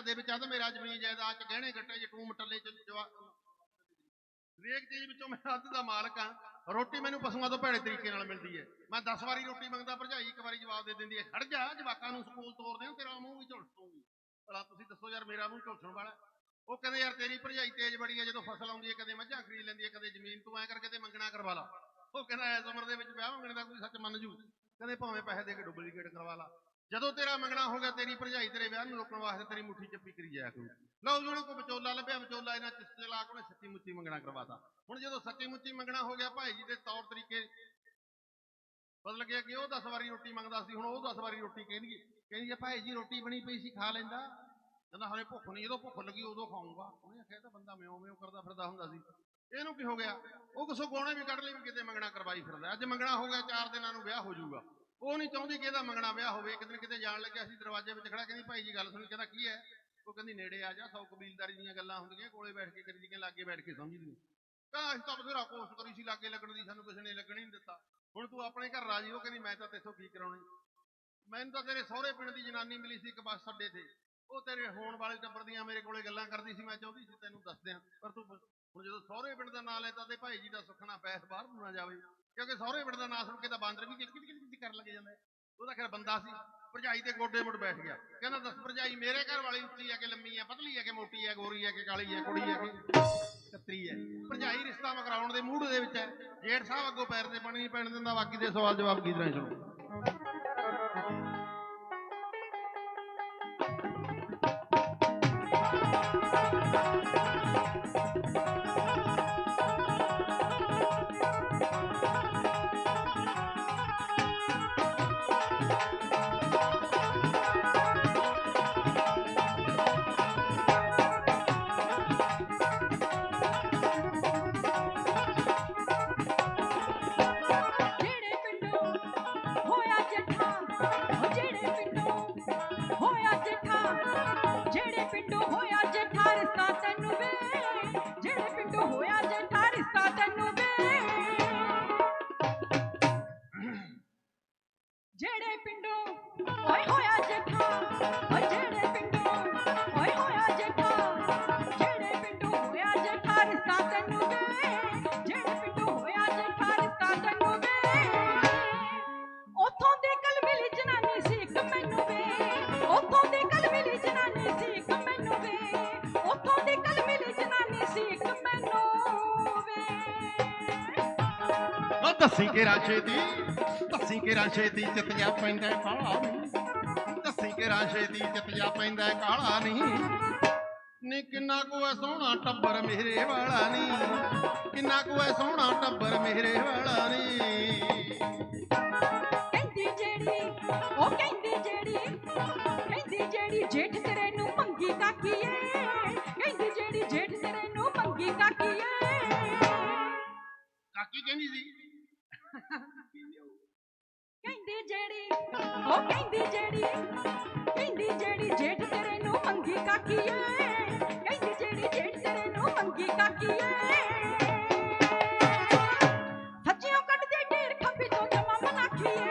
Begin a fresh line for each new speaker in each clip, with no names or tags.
ਘਰ ਦੇ ਵਿੱਚ ਆ ਤਾਂ ਮੇਰਾ ਜ਼ਮੀਨ ਜਾਇਦਾਦ ਚ ਗਹਿਣੇ ਗੱਟੇ ਚ ਟੂਮ ਟੱਲੇ ਚ ਜਵਾ ਹਰੇਕ ਚੀਜ਼ ਵਿੱਚੋਂ ਮੈਂ ਅੱਧ ਦਾ ਮਾਲਕ ਹਾਂ। ਰੋਟੀ ਮੈਨੂੰ ਪਸ਼ੂਆਂ ਤੋਂ ਭੈੜੇ ਤਰੀਕੇ ਨਾਲ ਮਿਲਦੀ ਹੈ। ਮੈਂ 10 ਵਾਰੀ ਰੋਟੀ ਮੰਗਦਾ, ਭਰਜਾਈ ਇੱਕ ਵਾਰੀ ਜਵਾਬ ਦੇ ਦਿੰਦੀ ਹੈ, ਖੜ ਜਾ, ਜਵਾਕਾਂ ਨੂੰ ਸਕੂਲ ਤੋਰਦੇ ਆ ਤੇਰਾ ਮੂੰਹ ਵੀ ਝੁਲਸ ਦੂੰਗੀ ਭਲਾ ਤੁਸੀਂ ਦੱਸੋ ਯਾਰ, ਮੇਰਾ ਮੂੰਹ ਝੁਲਸਣ ਵਾਲਾ ਉਹ ਕਹਿੰਦੇ, ਯਾਰ ਤੇਰੀ ਭਰਜਾਈ ਤੇਜ਼ ਬੜੀ ਹੈ, ਜਦੋਂ ਫਸਲ ਆਉਂਦੀ ਹੈ, ਕਦੇ ਮੱਝਾਂ ਖਰੀਦ ਲੈਂਦੀ ਹੈ, ਕਦੇ ਜ਼ਮੀਨ, ਤੂੰ ਐ ਕਰਕੇ ਤੇ ਮੰਗਣਾ ਕਰਵਾ ਲਾ। ਉਹ ਕਹਿੰਦਾ ਐਸ ਉਮਰ ਦੇ ਵਿੱਚ ਵਿਆਹ ਮੰਗਣੇ ਦਾ ਕੋਈ ਸੱਚ ਮੰਨ ਜੂ? ਕਹਿੰਦੇ, ਭਾਵੇਂ ਪੈਸੇ ਦੇ ਕੇ ਡੁਪਲੀਕੇਟ ਕਰਵਾ ਲਾ। ਜਦੋਂ ਤੇਰਾ ਮੰਗਣਾ ਹੋ ਗਿਆ, ਤੇਰੀ ਭਰਜਾਈ ਤੇਰੇ ਵਿਆਹ ਨੂੰ ਰੋਕਣ ਵਾਸਤੇ ਤੇਰੀ ਮੁੱਠੀ ਚੱਪੀ ਕਰੀ ਜਾਇਆ ਕਰੂ। ਲਓ ਜਿਹਨਾਂ ਕੋ ਵਿਚੋਲਾ ਲੱਭਿਆ, ਵਿਚੋਲਾ ਇਹਨਾਂ ਚਿਸਤੇ ਲਾ ਕੇ ਉਹਨੇ ਸੱਚੀ ਮੁੱਚੀ ਮੰਗਣਾ ਕਰਵਾਤਾ। ਹੁਣ ਜਦੋਂ ਸੱਚੀ ਮੁੱਚੀ ਮੰਗਣਾ ਹੋ ਗਿਆ, ਭਾਈ ਜੀ ਦੇ ਤੌਰ ਤਰੀਕੇ ਬਦਲ ਗਿਆ ਕਿ ਉਹ 10 ਵਾਰੀ ਰੋਟੀ ਮੰਗਦਾ ਸੀ, ਹੁਣ ਉਹ 10 ਵਾਰੀ ਰੋਟੀ ਕਹਿੰਦੀ ਕਹਿੰਦੀ ਭਾਈ ਜੀ, ਰੋਟੀ ਬਣੀ ਪਈ ਸੀ, ਖਾ ਲੈਂਦਾ। ਕਹਿੰਦਾ, ਹਲੇ ਭੁੱਖ ਨਹੀਂ, ਜਦੋਂ ਭੁੱਖ ਲੱਗੀ ਉਦੋਂ ਖਾਊਂਗਾ। ਉਹਨੇ ਆਖਿਆ ਤਾਂ ਬੰਦਾ ਮਿਉਂ ਮਿਉਂ ਕਰਦਾ ਫਿਰਦਾ ਹੁੰਦਾ ਸੀ। ਇਹਨੂੰ ਕੀ ਹੋ ਗਿਆ? ਉਹ ਕੁਛ ਗੋਣੇ ਵੀ ਕੱਢ ਲਈ ਵੀ ਕਿਤੇ ਮੰਗਣਾ ਕਰਵਾਈ ਫਿਰਦਾ। ਅੱਜ ਮੰਗਣਾ ਹੋ ਗਿਆ, ਚਾਰ ਦਿਨਾਂ ਨੂੰ ਵਿਆਹ ਹੋ ਜਾਊਗਾ। ਉਹ ਨਹੀਂ ਚਾਹੁੰਦੀ ਕਿ ਇਹਦਾ ਮੰਗਣਾ ਵਿਆਹ ਹੋਵੇ ਇੱਕ ਦਿਨ ਕਿਤੇ ਜਾਣ ਲੱਗਿਆ ਸੀ ਦਰਵਾਜ਼ੇ ਵਿੱਚ ਖੜਾ ਕਹਿੰਦੀ ਭਾਈ ਜੀ ਗੱਲ ਸੁਣੀ, ਕਹਿੰਦਾ ਕੀ ਹੈ? ਉਹ ਕਹਿੰਦੀ ਨੇੜੇ ਆ ਜਾ, ਸੌ ਕਬੀਲਦਾਰੀ ਦੀਆਂ ਗੱਲਾਂ ਹੁੰਦੀਆਂ, ਕੋਲੇ ਬੈਠ ਕੇ ਕਰੀ ਦੀਆਂ, ਲਾਗੇ ਬੈਠ ਕੇ ਸਮਝਦੀ ਕਹਿੰਦਾ ਅਸੀਂ ਤਾਂ ਬਥੇਰਾ ਕੋਸ਼ਿਸ਼ ਕਰੀ ਸੀ, ਲਾਗੇ ਲੱਗਣ ਦੀ, ਸਾਨੂੰ ਕਿਸੇ ਨੇ ਲੱਗਣ ਹੀ ਨਹੀਂ ਦਿੱਤਾ। ਹੁਣ ਤੂੰ ਆਪਣੇ ਘਰ ਰਾਜੀ ਹੋ, ਕਹਿੰਦੀ ਮੈਂ ਤਾਂ ਤੇਥੋਂ ਕੀ ਕਰਾਉਣੀ? ਮੈਨੂੰ ਤਾਂ ਤੇਰੇ ਸਹੁਰੇ ਪਿੰਡ ਦੀ ਜਨਾਨੀ ਮਿਲੀ ਸੀ ਇੱਕ ਬੱਸ ਅੱਡੇ ਤੇ। ਉਹ ਤੇਰੇ ਹੋਣ ਵਾਲੇ ਟੱਬਰ ਦੀਆਂ ਮੇਰੇ ਕੋਲੇ ਗੱਲਾਂ ਕਰਦੀ ਸੀ, ਮੈਂ ਚਾਹੁੰਦੀ ਸੀ ਤੈਨੂੰ ਦੱਸ ਦਿਆਂ। ਪਰ ਤੂੰ ਹੁਣ ਜਦੋਂ ਸਹੁਰੇ ਪਿੰਡ ਦਾ ਨਾਂ ਲੈਤਾ ਤੇ ਭਾਈ ਜੀ ਦਾ ਸੁਖਣਾ ਪੈਸ ਬਾਹਰ ਨੂੰ ਨਾ ਜਾਵੇ। ਕਿਉਂਕਿ ਸਹੁਰੇ ਪਿੰਡ ਦਾ ਨਾਂ ਸੁਣ ਕੇ ਤਾਂ ਬਾਂਦਰ ਵੀ ਕਿਚ ਕਿਚ ਕਿਚ ਕਰਨ ਲੱਗ ਜਾਂਦਾ। ਹੈ। ਉਹਦਾ ਖੈਰ ਬੰਦਾ ਸੀ। ਭਰਜਾਈ ਦੇ ਗੋਡੇ ਮੁੜ ਬੈਠ ਗਿਆ। ਕਹਿੰਦਾ, ਦੱਸ ਭਰਜਾਈ, ਮੇਰੇ ਘਰ ਵਾਲੀ ਉੱਚੀ ਹੈ ਕਿ ਲੰਮੀ ਹੈ ਪਤਲੀ ਹੈ ਕਿ ਮੋਟੀ ਹੈ ਗੋਰੀ ਹੈ ਕਿ ਕਾਲੀ ਹੈ ਕੁੜੀ ਹੈ ਕਿ ਕਤਰੀ ਹੈ ਭਰਜਾਈ ਰਿਸ਼ਤਾ ਮਕਰਾਉਣ ਦੇ ਮੂਡ ਦੇ ਵਿੱਚ ਹੈ। ਜੇਠ ਸਾਹਿਬ ਅੱਗੋਂ ਪੈਰ ਤੇ ਪਾਣੀ ਨਹੀਂ ਪੈਣ ਦਿੰਦਾ, ਬਾਕੀ ਦੇ ਸਵਾਲ ਜਵਾਬ ਕੀ ਤਰ੍ਹਾਂ ਸੁਣੋ। ਦੱਸੀ ਕੇ ਰਾਸ਼ੇ ਦੀ ਦੱਸੀ ਕੇ ਰਾਸ਼ੇ ਦੀ ਚਿਤਿਆ ਪੈਂਦਾ ਕਾਲਾ ਨਹੀਂ। ਦੱਸੀ ਕੇ ਰਾਸ਼ੇ ਦੀ ਚਿਤਿਆ ਪੈਂਦਾ ਕਾਲਾ ਨਹੀਂ। ਨੀ ਕਿੰਨਾ ਕੁ ਐ ਸੋਹਣਾ ਟੱਬਰ ਮੇਰੇ ਵਾਲਾ ਨਹੀਂ। ਕਿੰਨਾ ਕੁ ਐ ਸੋਹਣਾ ਟੱਬਰ ਮੇਰੇ ਵਾਲਾ ਨਹੀਂ।
ਕਹਿੰਦੀ ਜਿਹੜੀ ਉਹ ਕਹਿੰਦੀ ਜਿਹੜੀ ਕਹਿੰਦੀ ਜਿਹੜੀ ਜੇਠ ਤੇਰੇ ਨੂੰ ਮੰਗੀ ਕਾਕੀ ਏ ਕਹਿੰਦੀ ਜਿਹੜੀ ਜੇਠ ਤੇਰੇ ਨੂੰ ਮੰਗੀ ਕਾਕੀ ਏ
ਕਾਕੀ ਕਹਿੰਦੀ ਸੀ?
ਕਹਿੰਦੀ ਜਿਹੜੀ ਉਹ ਕਹਿੰਦੀ ਜਿਹੜੀ ਕਹਿੰਦੀ ਜਿਹੜੀ ਜੇਠ ਤੇਰੇ ਨੂੰ ਮੰਗੀ ਕਾਕੀ ਏ ਕਹਿੰਦੀ ਜਿਹੜੀ ਜੇਠ ਤੇਰੇ ਨੂੰ ਮੰਗੀ ਕਾਕੀ ਏ ਸੱਚੀਆਂ ਕੱਢਦੇ ਢੇਰ ਖੱਬੀ ਤੋਂ ਜਮਾ ਮਨਾਖੀ ਏ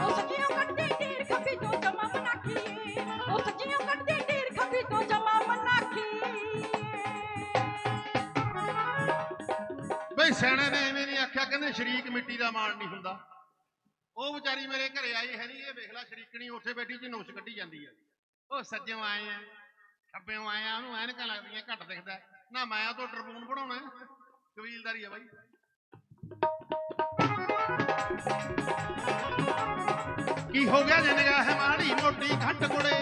ਉਹ ਸੱਚੀਆਂ ਕੱਢਦੇ ਢੇਰ ਖੱਬੀ ਤੋਂ ਜਮਾ ਮਨਾਖੀ ਏ ਉਹ ਸੱਚੀਆਂ ਕੱਢਦੇ ਢੇਰ ਖੱਬੀ ਤੋਂ ਜਮਾ ਮਨਾਖੀ
ਬਈ ਸਿਆਣੇ ਨੇ ਐਵੇਂ ਨਹੀਂ ਆਖਿਆ, ਕਹਿੰਦੇ ਸ਼ਰੀਕ ਮਿੱਟੀ ਦਾ ਮਾਣ ਨਹੀਂ ਉਹ ਵਿਚਾਰੀ ਮੇਰੇ ਘਰੇ ਆਈ ਹੈ ਨਹੀਂ ਇਹ ਵੇਖ ਲੈ ਸ਼ਰੀਕਣੀ, ਉੱਥੇ ਬੈਠੀ ਚ ਨੁਕਸ ਕੱਢੀ ਜਾਂਦੀ ਹੈ ਉਹ ਸੱਜਿਓਂ ਆਏ ਆ, ਖੱਬਿਓਂ ਆਏ ਆ, ਉਹਨੂੰ ਐਨਕਾਂ ਲੱਗਦੀਆਂ, ਘੱਟ ਦਿਖਦਾ। ਨਾ ਮੈਂ ਉਹ ਤੋਂ ਟਰਬੂਨ ਬਣਾਉਣਾ ਕਬੀਲਦਾਰੀ ਆ ਬਾਈ। ਕੀ ਹੋ ਗਿਆ ਜੇ ਹੈ ਮਾੜੀ ਮੋਟੀ ਘੱਟ ਕੁੜੇ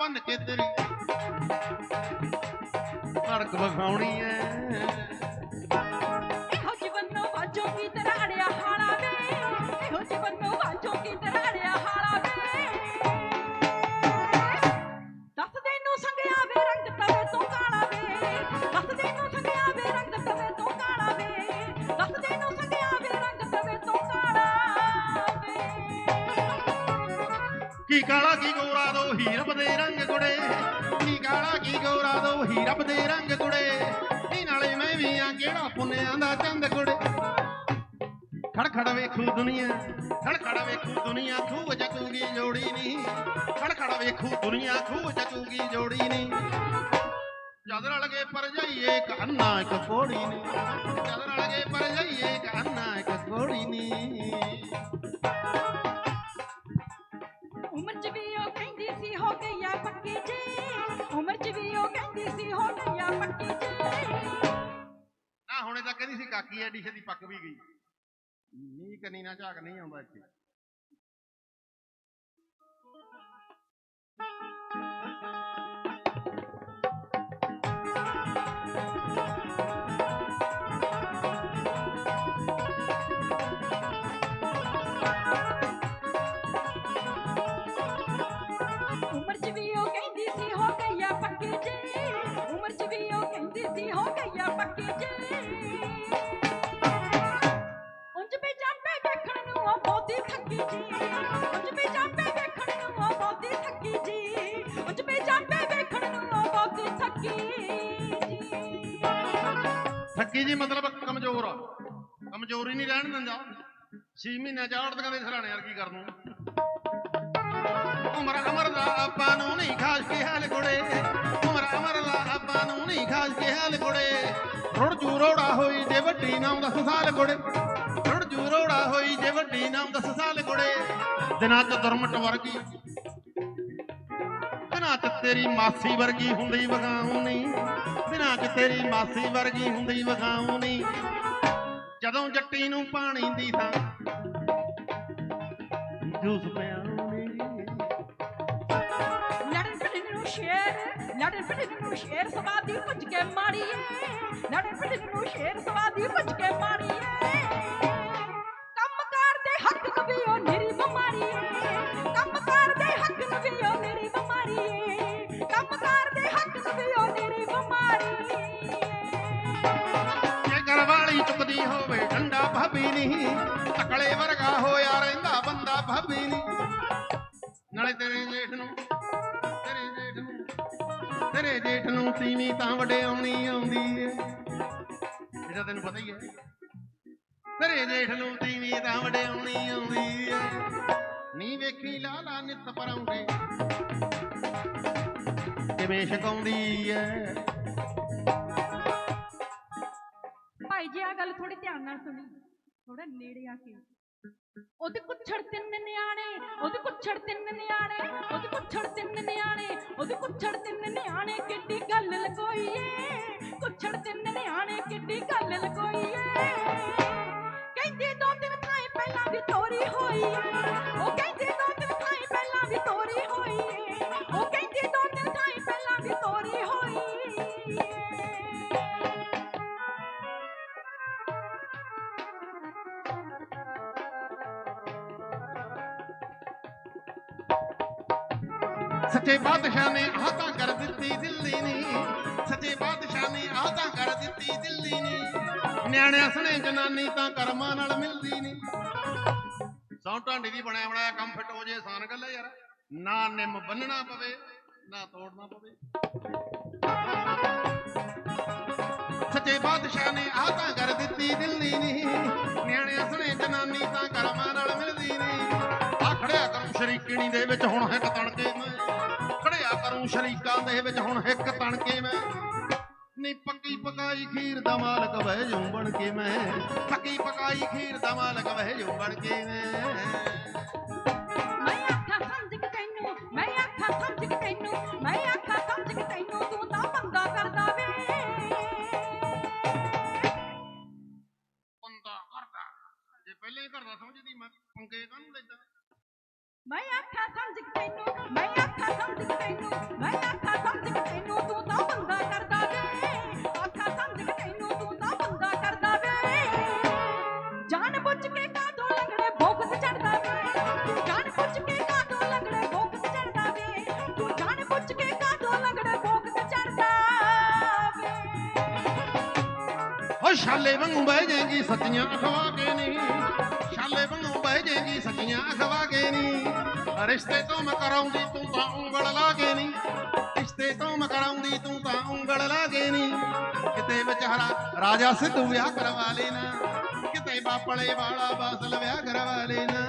ਯਾਰਾਂ ਨੇ ਤਾਂ ਭੰਨ ਕੇ ਤੇਰੀ ਸੜਕ ਵਿਖਾਉਣੀ ਐ।
ਇਹੋ ਜੀਵਨੋਂ ਵਾਜੋ ਕੀ ਤਰ੍ਹਾਂ ਅੜਿਆ ਹਾਲਾ ਵੇ ਇਹੋ ਜੀਵਨੋਂ ਵਾਜੋ ਕੀ ਤਰ੍ਹਾਂ ਅੜਿਆ ਹਾਲਾ ਵੇ ਦੱਸ ਦੇ ਨੂੰ ਸੰਗਿਆ ਵੇ ਰੰਗ ਤਵੇ ਤੋਂ ਕਾਲਾ ਵੇ। ਦੱਸ ਦੇ ਨੂੰ ਸੰਗਿਆ ਵੇ ਰੰਗ ਤਵੇ ਤੋਂ ਕਾਲਾ ਵੇ। ਦੱਸ ਦੇ ਨੂੰ ਸੰਗਿਆ ਵੇ ਰੰਗ ਤਵੇ ਤੋਂ ਕਾਲਾ ਵੇ।
ਕੀ ਕਾਲਾ ਕੀ ਗੋਰਾ ਕੀ ਕਾਲਾ ਕੀ ਗੋਰਾ ਦੋ ਹੀ ਰੱਬ ਦੇ ਰੰਗ ਕੁੜੇ। ਇਹ ਨਾਲੇ ਮੈਂ ਵੀ ਆ ਕਿਹੜਾ ਪੁੰਨਿਆਂ ਦਾ ਚੰਦ ਕੁੜੇ। ਖੜ ਖੜ ਵੇਖੂ ਦੁਨੀਆ ਖੜ ਖੜ ਵੇਖੂ ਦੁਨੀਆ, ਖੂਹ ਜਚੂਗੀ ਜੋੜੀ ਨਹੀਂ ਖੜ ਖੜ ਵੇਖੂ ਦੁਨੀਆ, ਖੂਹ ਜਚੂਗੀ ਜੋੜੀ ਨਹੀਂ ਜਦ ਰਲ ਗਏ ਪਰ ਜਾਈਏ ਕੰਨਾ ਇੱਕ ਕੋੜੀ ਨਹੀਂ ਜਦ ਰਲ ਗਏ ਪਰ ਜਾਈਏ ਕੰਨਾ ਇੱਕ ਕੋੜੀ ਨਹੀਂ ਤਾਂ ਕਹਿੰਦੀ ਸੀ ਕਾਕੀ ਐਡੀ ਛੇਤੀ ਪੱਕ ਵੀ ਗਈ। ਮੀਂਹ ਕੰਨੀ ਨਾ ਝਾਕ ਨਹੀਂ ਆਉਂਦਾ ਇੱਥੇ।
ਬਹੁਤੀ ਥੱਕੀ ਜੀ। ਉਂਝ ਵੀ ਜਾਂਦੇ ਦੇਖਣ ਨੂੰ ਉਹ ਬਹੁਤੀ ਥੱਕੀ ਜੀ। ਉਂਝ ਵੀ ਜਾਂਦੇ ਦੇਖਣ ਨੂੰ ਉਹ ਬਹੁਤੀ ਥੱਕੀ ਜੀ।
ਥੱਕੀ ਜੀ ਮਤਲਬ ਕਮਜ਼ੋਰ ਆ। ਕਮਜ਼ੋਰ ਨਹੀਂ ਰਹਿਣ ਦਿੰਦਾ। 6 ਮਹੀਨਿਆਂ ਚ ਔਰਤਾਂ ਸਰਾਣੇ ਵਰਗੀ ਕਰ ਦੂੰ ਉਮਰ ਅਮਰ ਦਾ ਆਪਾਂ ਨੂੰ ਨਹੀਂ ਖਾਸ ਕੇ ਹਾਲ ਕੁੜੇ ਉਮਰ ਅਮਰ ਦਾ ਆਪਾਂ ਨੂੰ ਨਹੀਂ ਖਾਸ ਕੇ ਹਾਲ ਕੁੜੇ ਰੁੜ ਜੂ ਰੋੜਾ ਹੋਈ ਜੇ ਵੱਡੀ ਨਾਮ ਦਸ ਸਾਲ ਕੁੜੇ ਰੁੜ ਹੋਈ ਜੇ ਵੱਡੀ ਨਾਮ ਦਸ ਸਾਲ ਕੁੜੇ। ਦਿਨਾਂ ਚ ਦੁਰਮਟ ਵਰਗੀ। ਦਿਨਾਂ ਚ ਤੇਰੀ ਮਾਸੀ ਵਰਗੀ ਹੁੰਦੀ ਵਗਾਉਣੀ ਦਿਨਾਂ ਚ ਤੇਰੀ ਮਾਸੀ ਵਰਗੀ ਹੁੰਦੀ ਵਗਾਉਣੀ ਜਦੋਂ ਜੱਟੀ ਨੂੰ ਪਾਣੀ ਦੀ ਥਾਂ, ਜੂਸ ਪਿਆਉਣੀ
ਲੜਨ ਫਿਰਨ ਨੂੰ ਸ਼ੇਰ ਲੜਨ ਫਿਰਨ ਨੂੰ ਸ਼ੇਰ ਸਵਾਦੀ ਭੁੱਜ ਕੇ ਮਾਰੀਏ। ਲੜਨ ਫਿਰਨ ਨੂੰ ਸ਼ੇਰ ਸਵਾਦੀ ਭੁੱਜ ਕੇ ਮਾਰੀਏ।
ਤਕਲੇ ਹੋਇਆ ਰਹਿੰਦਾ ਬੰਦਾ ਭਾਬੀ। ਨਾਲੇ ਤੇਰੇ ਜੇਠ ਨੂੰ, ਤੇਰੇ ਜੇਠ ਨੂੰ, ਤੇਰੇ ਜੇਠ ਨੂੰ ਤੀਵੀਂ ਤਾਂ ਵਡਿਆਉਣੀ ਆਉਂਦੀ ਏ। ਇਹਦਾ ਤੈਨੂੰ ਪਤਾ ਹੀ ਹੈ, ਤੇਰੇ ਜੇਠ ਨੂੰ ਤੀਵੀਂ ਤਾਂ ਵਡਿਆਉਣੀ ਆਉਂਦੀ ਏ। ਨੀ ਵੇਖੀ ਲਾਲਾ ਨਿੱਤ ਪਰਾਉਂਦੇ ਕਿਵੇਂ ਛਕਾਉਂਦੀ ਏ।
ਭਾਈ ਜੀ ਆ ਗੱਲ ਥੋੜੀ ਧਿਆਨ ਨਾਲ ਸੁਣੀ। ਥੋੜਾ ਨੇੜੇ ਆ ਕੇ। ਉਹਦੇ ਕੁੱਛੜ ਤਿੰਨ ਨਿਆਣੇ, ਉਹਦੇ ਕੁੱਛੜ ਤਿੰਨ ਨਿਆਣੇ, ਉਹਦੇ ਕੁੱਛੜ ਤਿੰਨ ਨਿਆਣੇ, ਉਹਦੇ ਕੁੱਛੜ ਤਿੰਨ ਨਿਆਣੇ, ਕਿੱਡੀ ਗੱਲ ਲਕੋਈਏ ਕੁੱਛੜ ਤਿੰਨ ਨਿਆਣੇ, ਕਿੱਡੀ ਗੱਲ ਲਕੋਈਏ ਕਹਿੰਦੇ ਦੋ ਦਿਨ ਥਾਈ ਪਹਿਲਾਂ ਵੀ ਤੋਰੀ ਹੋਈ ਏ
ਸੱਚੇ ਬਾਦਸ਼ਾਹ ਨੇ ਆਹ ਤਾਂ ਕਰ ਦਿੱਤੀ ਦਿੱਲੀ ਨੀ। ਸੱਚੇ ਬਾਦਸ਼ਾਹ ਨੇ ਆਹ ਤਾਂ ਕਰ ਦਿੱਤੀ ਦਿੱਲੀ ਨੀ। ਨਿਆਣਿਆਂ ਸਣੇ ਜਨਾਨੀ ਤਾਂ ਕਰਮਾਂ ਨਾਲ ਮਿਲਦੀ ਨੀ। ਸੌ ਢਾਂਡੀ ਦੀ ਬਣਿਆ ਬਣਾਇਆ ਕੰਮ ਫਿੱਟ ਹੋ ਜੇ ਆਸਾਨ ਗੱਲ ਹੈ ਯਾਰ। ਨਾ ਨਿੰਮ ਬੰਨਣਾ ਪਵੇ, ਨਾ ਤੋੜਨਾ ਪਵੇ। ਸੱਚੇ ਬਾਦਸ਼ਾਹ ਨੇ ਆਹ ਤਾਂ ਕਰ ਦਿੱਤੀ ਦਿੱਲੀ ਨੀ। ਨਿਆਣਿਆਂ ਸਣੇ ਜਨਾਨੀ ਤਾਂ ਕਰਮਾਂ ਕਰੂੰ ਦੇ ਵਿੱਚ ਹੁਣ ਹਿੱਕ ਤਣ ਕੇ ਮੈਂ ਖੜਿਆ ਕਰੂੰ ਸ਼ਰੀਕਾਂ ਦੇ ਵਿੱਚ ਹੁਣ ਹਿੱਕ ਤਣ ਕੇ ਮੈਂ। ਨੀ ਪੱਕੀ ਪਕਾਈ ਖੀਰ ਦਾ ਮਾਲਕ ਵਹਿ ਜੂ ਬਣ ਕੇ ਮੈਂ। ਪੱਕੀ ਪਕਾਈ ਖੀਰ ਦਾ ਮਾਲਕ ਵਹਿ ਜੂ ਬਣ ਕੇ ਮੈਂ।
ਮੈਂ ਆਖਾਂ ਸਮਝ ਤੈਨੂੰ, ਮੈਂ ਮੈਂ ਆਖਾਂ ਸਮਝ ਕੇ ਤੈਨੂੰ
ਮੈਂ
ਆਖਾਂ ਸਮਝ ਕੇ ਤੈਨੂੰ ਮੈਂ ਆਖਾਂ ਸਮਝ ਕੇ ਤੈਨੂੰ ਤੂੰ ਤਾਂ ਬੰਦਾ ਕਰਦਾ ਵੇ ਆਖਾਂ ਸਮਝ ਕੇ ਤੈਨੂੰ ਤੂੰ ਤਾਂ ਬੰਦਾ ਕਰਦਾ ਵੇ ਜਾਣ ਬੁੱਝ ਕੇ ਕਾਦੋਂ ਲੰਗੜੇ ਭੋਗ ਤੇ ਚੜਦਾ ਵੇ ਤੂੰ ਜਾਣ ਬੁੱਝ ਕੇ ਕਾਦੋਂ ਲੰਗੜੇ ਭੋਗ ਤੇ ਚੜਦਾ ਵੇ ਤੂੰ ਜਾਣ ਬੁੱਝ ਕੇ ਕਾਦੋਂ ਲੰਗੜੇ ਭੋਗ ਤੇ ਚੜਦਾ ਵੇ
ਓ ਛਾਲੇ ਵਾਂਗੂ ਬਹਿ ਜਾਏਗੀ ਸੱਚੀਆਂ ਅਖਵਾ ਕੇ ਨਹੀਂ। ਛਾਲੇ ਵਾਂਗੂ ਬਹਿ ਜਾਏਗੀ ਸੱਚੀਆਂ ਅਖਵਾ ਕੇ ਨਹੀਂ। ਰਿਸ਼ਤੇ ਤੋਂ ਮੈਂ ਤੂੰ ਤਾਂ ਉਂਗਲ ਲਾ ਕੇ ਨਹੀਂ। ਰਿਸ਼ਤੇ ਤੋਂ ਮੈਂ ਤੂੰ ਤਾਂ ਉਂਗਲ ਲਾ ਕੇ ਨਹੀਂ। ਕਿਤੇ ਵਿਚਾਰਾ ਰਾਜਾ ਸਿੱਧੂ ਵਿਆਹ ਕਰਵਾ ਲੈਣਾ। ਕਿਤੇ ਬਾਪਲੇ ਵਾਲਾ ਬਾਸਲ ਵਿਆਹ ਕਰਵਾ ਲੈਣਾ।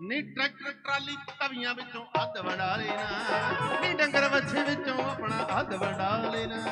ਨੀ ਟਰੈਕਟਰ, ਟਰਾਲੀ ਤਵੀਆਂ ਵਿੱਚੋਂ ਅੱਧ ਵੰਡਾ ਲੈਣਾ। ਨੀ ਡੰਗਰ ਵੱਛੇ ਵਿੱਚੋਂ ਆਪਣਾ ਅੱਧ ਵੰਡਾ ਲੈਣਾ।